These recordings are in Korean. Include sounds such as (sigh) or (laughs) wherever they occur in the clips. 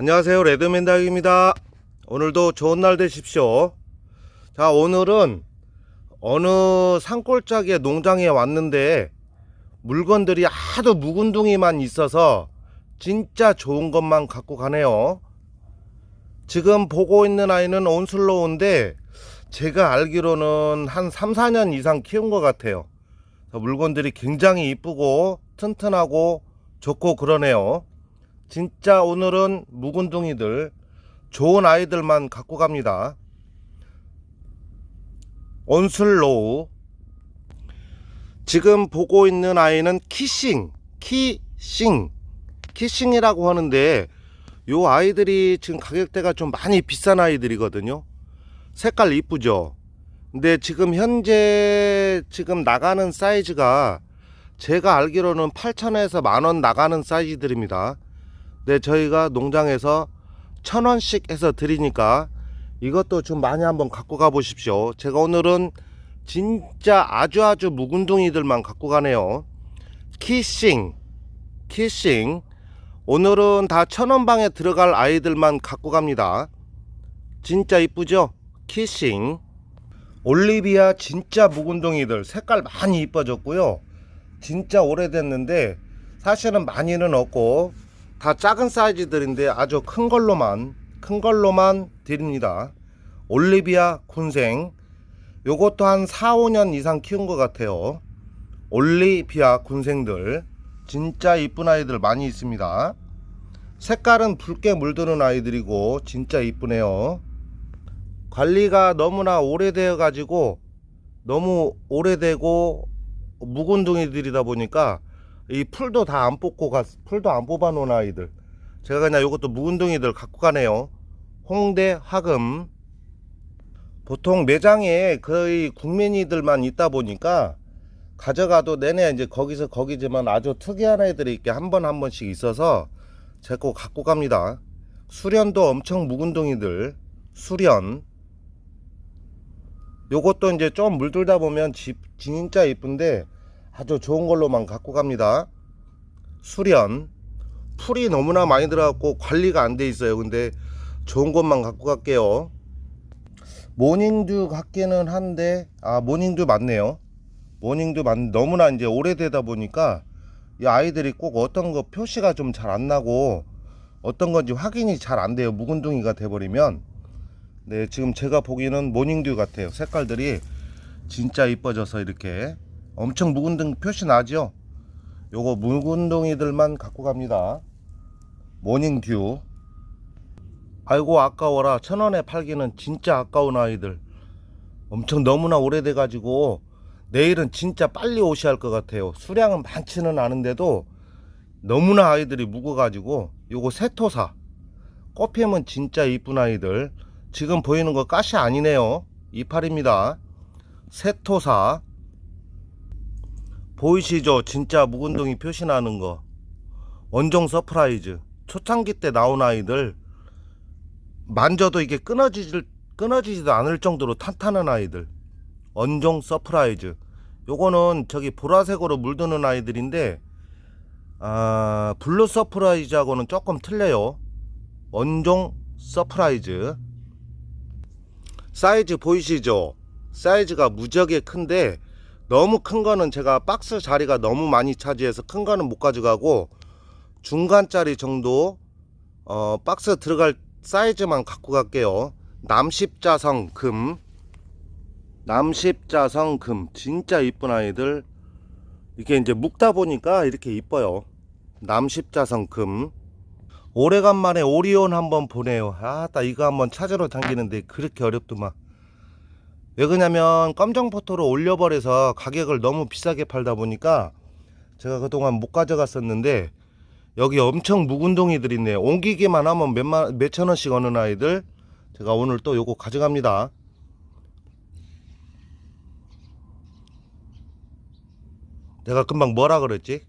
안녕하세요. 레드맨닥입니다. 오늘도 좋은 날 되십시오. 자 오늘은 어느 산골짜기의 농장에 왔는데 물건들이 하도 묵은둥이만 있어서 진짜 좋은 것만 갖고 가네요. 지금 보고 있는 아이는 온슬로우인데 제가 알기로는 한 3, 4년 이상 키운 것 같아요. 물건들이 굉장히 이쁘고 튼튼하고 좋고 그러네요 진짜 오늘은 묵은둥이들 좋은 아이들만 갖고 갑니다. 온슬로우 지금 보고 있는 아이는 키싱 키싱 키싱이라고 하는데 요 아이들이 지금 가격대가 좀 많이 비싼 아이들이거든요. 색깔 이쁘죠. 근데 지금 현재 지금 나가는 사이즈가 제가 알기로는 8천원에서 만 원 나가는 사이즈들입니다. 네, 저희가 농장에서 천 원씩 해서 드리니까 이것도 좀 많이 한번 갖고 가 보십시오. 제가 오늘은 진짜 아주 아주 묵은둥이들만 갖고 가네요. 키싱, 키싱. 오늘은 다 천원 방에 들어갈 아이들만 갖고 갑니다. 진짜 이쁘죠? 키싱. 올리비아 진짜 묵은둥이들 색깔 많이 이뻐졌고요. 진짜 오래됐는데 사실은 많이는 없고 다 작은 사이즈들인데 아주 큰 걸로만 큰 걸로만 드립니다. 올리비아 군생 요것도 한 4, 5년 이상 키운 것 같아요. 올리비아 군생들 진짜 이쁜 아이들 많이 있습니다. 색깔은 붉게 물드는 아이들이고 진짜 이쁘네요. 관리가 너무나 오래되어 가지고 너무 오래되고 묵은 둥이들이다 보니까 이 풀도 다 안 뽑고 가 풀도 안 뽑아 놓은 아이들. 제가 그냥 요것도 묵은둥이들 갖고 가네요. 홍대 화금. 보통 매장에 거의 국민이들만 있다 보니까 가져가도 내내 이제 거기서 거기지만 아주 특이한 애들이 이렇게 한 번 한 번씩 있어서 제 거 갖고 갑니다. 수련도 엄청 묵은둥이들. 수련. 요것도 이제 좀 물들다 보면 집 진짜 이쁜데 아주 좋은 걸로만 갖고 갑니다. 수련 풀이 너무나 많이 들어갔고 관리가 안 돼 있어요. 근데 좋은 것만 갖고 갈게요. 모닝듀 같기는 한데 아 모닝듀 맞네요. 모닝듀 맞 너무나 이제 오래되다 보니까 이 아이들이 꼭 어떤 거 표시가 좀 잘 안 나고 어떤 건지 확인이 잘 안 돼요. 묵은둥이가 돼버리면 네 지금 제가 보기에는 모닝듀 같아요. 색깔들이 진짜 이뻐져서 이렇게 엄청 묵은둥 표시 나죠? 요거 묵은둥이들만 갖고 갑니다. 모닝듀. 아이고 아까워라. 천원에 팔기는 진짜 아까운 아이들. 엄청 너무나 오래돼 가지고 내일은 진짜 빨리 오셔야 할 것 같아요. 수량은 많지는 않은데도 너무나 아이들이 묵어 가지고 요거 세토사. 꽃피면 진짜 이쁜 아이들. 지금 보이는 거 가시 아니네요. 이파리입니다. 세토사 보이시죠? 진짜 묵은둥이 표시나는 거. 원종 서프라이즈. 초창기 때 나온 아이들. 만져도 이게 끊어지질, 끊어지지도 않을 정도로 탄탄한 아이들. 원종 서프라이즈. 요거는 저기 보라색으로 물드는 아이들인데, 아, 블루 서프라이즈하고는 조금 틀려요. 원종 서프라이즈. 사이즈 보이시죠? 사이즈가 무지하게 큰데, 너무 큰 거는 제가 박스 자리가 너무 많이 차지해서 큰 거는 못 가져가고 중간짜리 정도 어, 박스 들어갈 사이즈만 갖고 갈게요. 남십자성 금 남십자성 금 진짜 이쁜 아이들 이게 이제 묶다 보니까 이렇게 이뻐요. 남십자성 금 오래간만에 오리온 한번 보내요. 아 따 이거 한번 찾으러 당기는데 그렇게 어렵더만. 왜 그러냐면 검정 포토로 올려버려서 가격을 너무 비싸게 팔다 보니까 제가 그동안 못 가져갔었는데 여기 엄청 묵은 동이들 있네요 옮기기만 하면 몇만 몇천 원씩 어는 아이들. 제가 오늘 또 요거 가져갑니다. 내가 금방 뭐라 그랬지?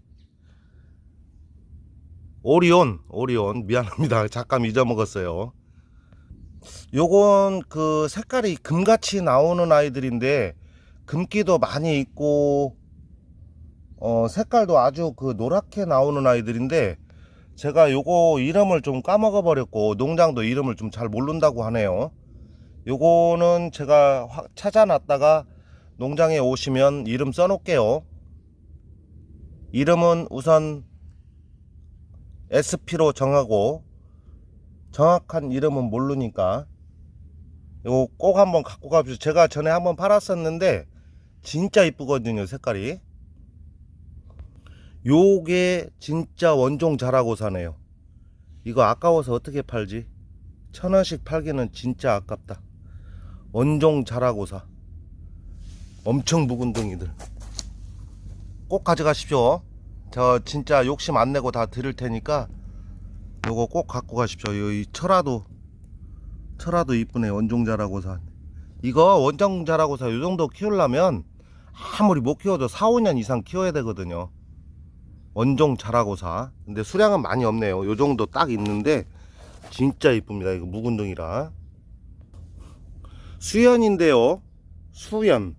오리온 오리온. 미안합니다. 잠깐 잊어먹었어요 요건 그 색깔이 금같이 나오는 아이들인데 금기도 많이 있고 어 색깔도 아주 그 노랗게 나오는 아이들인데 제가 요거 이름을 좀 까먹어 버렸고 농장도 이름을 좀 잘 모른다고 하네요. 요거는 제가 화- 찾아놨다가 농장에 오시면 이름 써놓을게요. 이름은 우선 SP로 정하고 정확한 이름은 모르니까 요거 꼭 한번 갖고 가십시오. 제가 전에 한번 팔았었는데 진짜 이쁘거든요 색깔이. 요게 진짜 원종 잘하고 사네요. 이거 아까워서 어떻게 팔지? 천 원씩 팔기는 진짜 아깝다. 원종 잘하고 사. 엄청 묵은 둥이들. 꼭 가져가십시오. 저 진짜 욕심 안 내고 다 드릴 테니까 요거 꼭 갖고 가십시오. 요이 철화도 철화도 이쁘네. 원종 잘하고 사. 이거 원종 잘하고 사. 요 정도 키우려면 아무리 못 키워도 4, 5년 이상 키워야 되거든요. 원종 잘하고 사. 근데 수량은 많이 없네요. 요 정도 딱 있는데 진짜 이쁩니다. 이거 묵은둥이라. 수연인데요. 수연.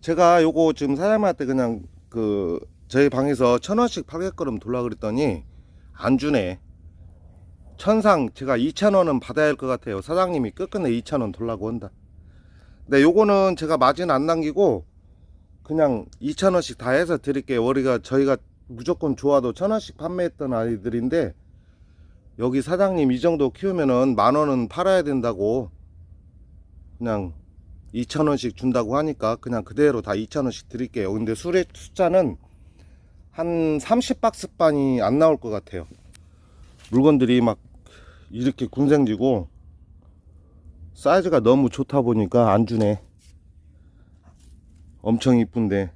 제가 요거 지금 사장님한테 그냥 그 저희 방에서 천 원씩 팔겠거름 돌라 그랬더니 안 주네. 천상 제가 2천 원은 받아야 할 것 같아요. 사장님이 끝끝내 2천 원 돌라고 한다. 근데 요거는 제가 마진 안 남기고 그냥 2천 원씩 다 해서 드릴게요. 우리가 저희가 무조건 좋아도 천 원씩 판매했던 아이들인데 여기 사장님 이 정도 키우면은 만 원은 팔아야 된다고 그냥 2천 원씩 준다고 하니까 그냥 그대로 다 2천 원씩 드릴게요. 근데 수레 숫자는 한 30박스 반이 안 나올 것 같아요. 물건들이 막 이렇게 군생지고 사이즈가 너무 좋다 보니까 안 주네. 엄청 이쁜데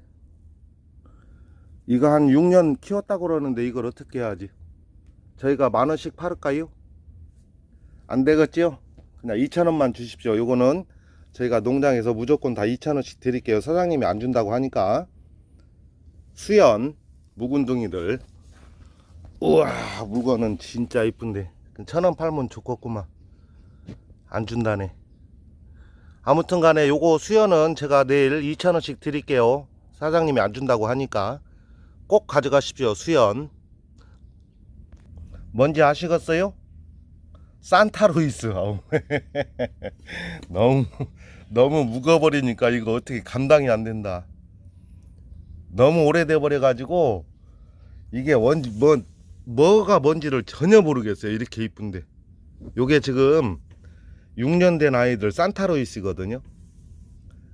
이거 한 6년 키웠다고 그러는데 이걸 어떻게 해야지? 저희가 만 원씩 팔을까요? 안 되겠지요? 그냥 2천 원만 주십시오. 요거는 저희가 농장에서 무조건 다 2천 원씩 드릴게요. 사장님이 안 준다고 하니까 수연 묵은둥이들 우와 물건은 진짜 이쁜데 천원 팔면 좋겠구만. 안 준다네. 아무튼 간에 요거 수연은 제가 내일 2천 원씩 드릴게요. 사장님이 안 준다고 하니까 꼭 가져가십시오 수연. 뭔지 아시겠어요? 산타루이스. 아우. (laughs) 너무 너무 묵어버리니까 이거 어떻게 감당이 안 된다. 너무 오래돼 버려 가지고 이게 뭔지 뭐 뭐가 뭔지를 전혀 모르겠어요. 이렇게 이쁜데. 요게 지금 6년 된 아이들 산타루이스거든요.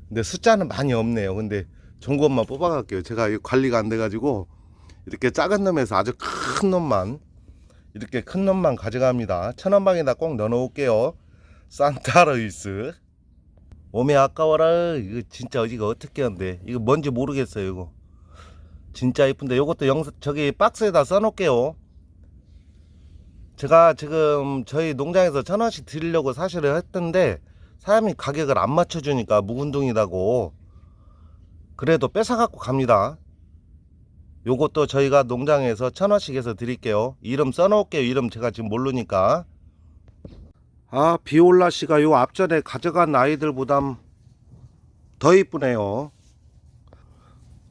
근데 숫자는 많이 없네요. 근데 좋은 것만 뽑아갈게요. 제가 관리가 안 돼 가지고 이렇게 작은 놈에서 아주 큰 놈만 이렇게 큰 놈만 가져갑니다. 천원방에다 꼭 넣어 놓을게요. 산타루이스. 몸에 아까워라. 이거 진짜 이거 어떻게 한대? 이거 뭔지 모르겠어요 이거 진짜 이쁜데 요것도 영상 저기 박스에다 써놓을게요. 제가 지금 저희 농장에서 천 원씩 드리려고 사실을 했던데 사람이 가격을 안 맞춰주니까 묵은둥이라고. 그래도 뺏어갖고 갑니다. 요것도 저희가 농장에서 천 원씩 해서 드릴게요. 이름 써놓을게요. 이름 제가 지금 모르니까. 아 비올라 씨가 요 앞전에 가져간 아이들보다 더 이쁘네요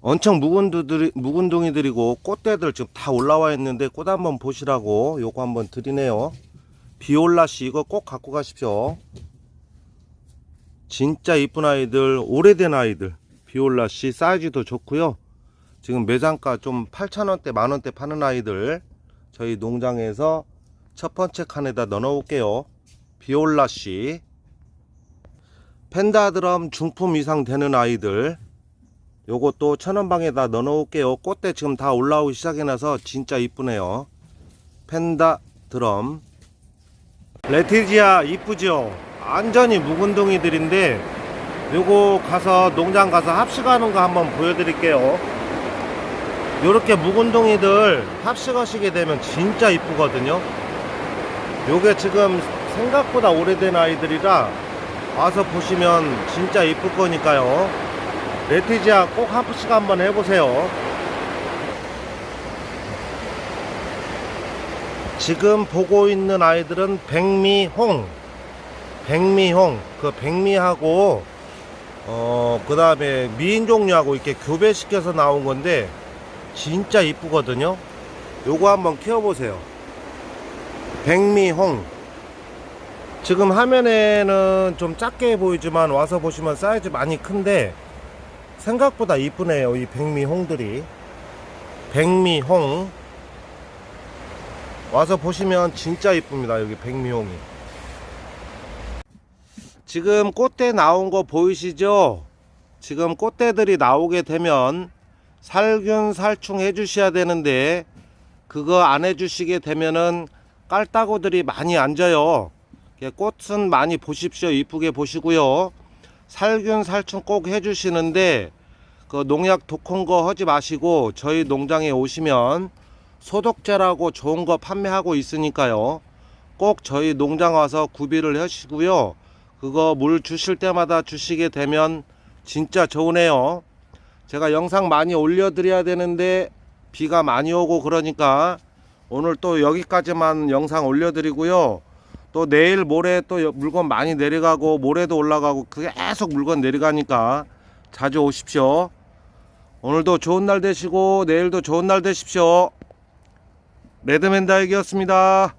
엄청 묵은 두들이, 묵은둥이들이고 꽃대들 지금 다 올라와 있는데 꽃 한번 보시라고 요거 한번 드리네요. 비올라 씨 이거 꼭 갖고 가십시오. 진짜 이쁜 아이들 오래된 아이들. 비올라 씨 사이즈도 좋고요. 지금 매장가 좀 8,000원대 만원대 파는 아이들 저희 농장에서 첫 번째 칸에다 넣어 놓을게요. 비올라 씨. 펜다드럼 중품 이상 되는 아이들 요것도 천원방에다 넣어 놓을게요. 꽃대 지금 다 올라오기 시작해놔서 진짜 이쁘네요. 펜다 드럼. 레티지아 이쁘죠? 완전히 묵은둥이들인데 요거 가서 농장 가서 합식하는 거 한번 보여드릴게요. 요렇게 묵은둥이들 합식하시게 되면 진짜 이쁘거든요. 요게 지금 생각보다 오래된 아이들이라 와서 보시면 진짜 이쁠 거니까요 레티지아 꼭 합식 한번 해보세요. 지금 보고 있는 아이들은 백미홍 백미홍 그 백미하고 어 그 다음에 미인 종류하고 이렇게 교배시켜서 나온 건데 진짜 이쁘거든요. 요거 한번 키워보세요. 백미홍. 지금 화면에는 좀 작게 보이지만 와서 보시면 사이즈 많이 큰데 생각보다 이쁘네요 이 백미홍들이. 백미홍. 와서 보시면 진짜 이쁩니다 여기 백미홍이. 지금 꽃대 나온 거 보이시죠? 지금 꽃대들이 나오게 되면 살균 살충 해 주셔야 되는데 그거 안 해 주시게 되면은 깔따구들이 많이 앉아요. 예, 꽃은 많이 보십시오. 이쁘게 보시고요 살균 살충 꼭 해 주시는데 그 농약 독한 거 하지 마시고 저희 농장에 오시면 소독제라고 좋은 거 판매하고 있으니까요. 꼭 저희 농장 와서 구비를 하시고요. 그거 물 주실 때마다 주시게 되면 진짜 좋으네요. 제가 영상 많이 올려드려야 되는데 비가 많이 오고 그러니까 오늘 또 여기까지만 영상 올려드리고요. 또 내일 모레 또 여- 물건 많이 내려가고 모레도 올라가고 그게 계속 물건 내려가니까 자주 오십시오. 오늘도 좋은 날 되시고 내일도 좋은 날 되십시오. 레드맨 다이기였습니다.